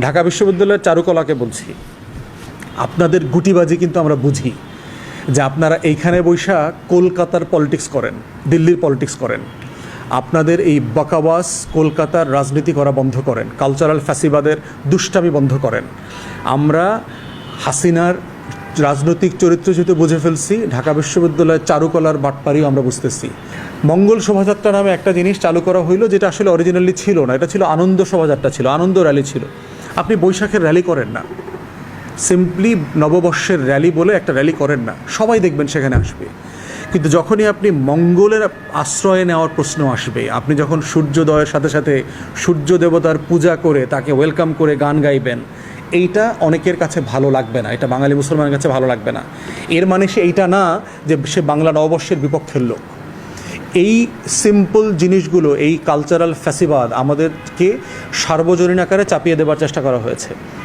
ঢাকা বিশ্ববিদ্যালয়ের চারুকলাকে বলছি। আপনাদের গুটিবাজি কিন্তু আমরা বুঝি যে আপনারা এইখানে বৈশা কলকাতার পলিটিক্স করেন, দিল্লির পলিটিক্স করেন। আপনাদের এই বকাবাস কলকাতার রাজনীতি করা বন্ধ করেন, কালচারাল ফ্যাসিবাদের দুষ্টামি বন্ধ করেন। আমরা হাসিনার রাজনৈতিক চরিত্র যেহেতু বুঝে ফেলছি, ঢাকা বিশ্ববিদ্যালয়ের চারুকলার বাটপারিও আমরা বুঝতেছি। মঙ্গল শোভাযাত্রা নামে একটা জিনিস চালু করা হইল যেটা আসলে অরিজিনালি ছিল না, এটা ছিল আনন্দ শোভাযাত্রা ছিল, আনন্দ র্যালি ছিল। আপনি বৈশাখের র্যালি করেন না। সিম্পলি নববর্ষের র্যালি বলে একটা র্যালি করেন না। সবাই দেখবেন সেখানে আসবে। কিন্তু যখনই আপনি মঙ্গলের আশ্রয়ে নেওয়ার প্রশ্ন আসবে, আপনি যখন সূর্যোদয়ের সাথে সাথে সূর্য দেবতার পূজা করে তাকে ওয়েলকাম করে গান গাইবেন, এইটা অনেকের কাছে ভালো লাগবে না। এটা বাঙালি মুসলমানের কাছে ভালো লাগবে না। এর মানে সে এইটা না যে সে বাংলা নববর্ষের বিপক্ষের লোক। এই সিম্পল জিনিসগুলো এই কালচারাল ফ্যাসিবাদ আমাদেরকে সার্বজনীন আকারে চাপিয়ে দেবার চেষ্টা করা হয়েছে।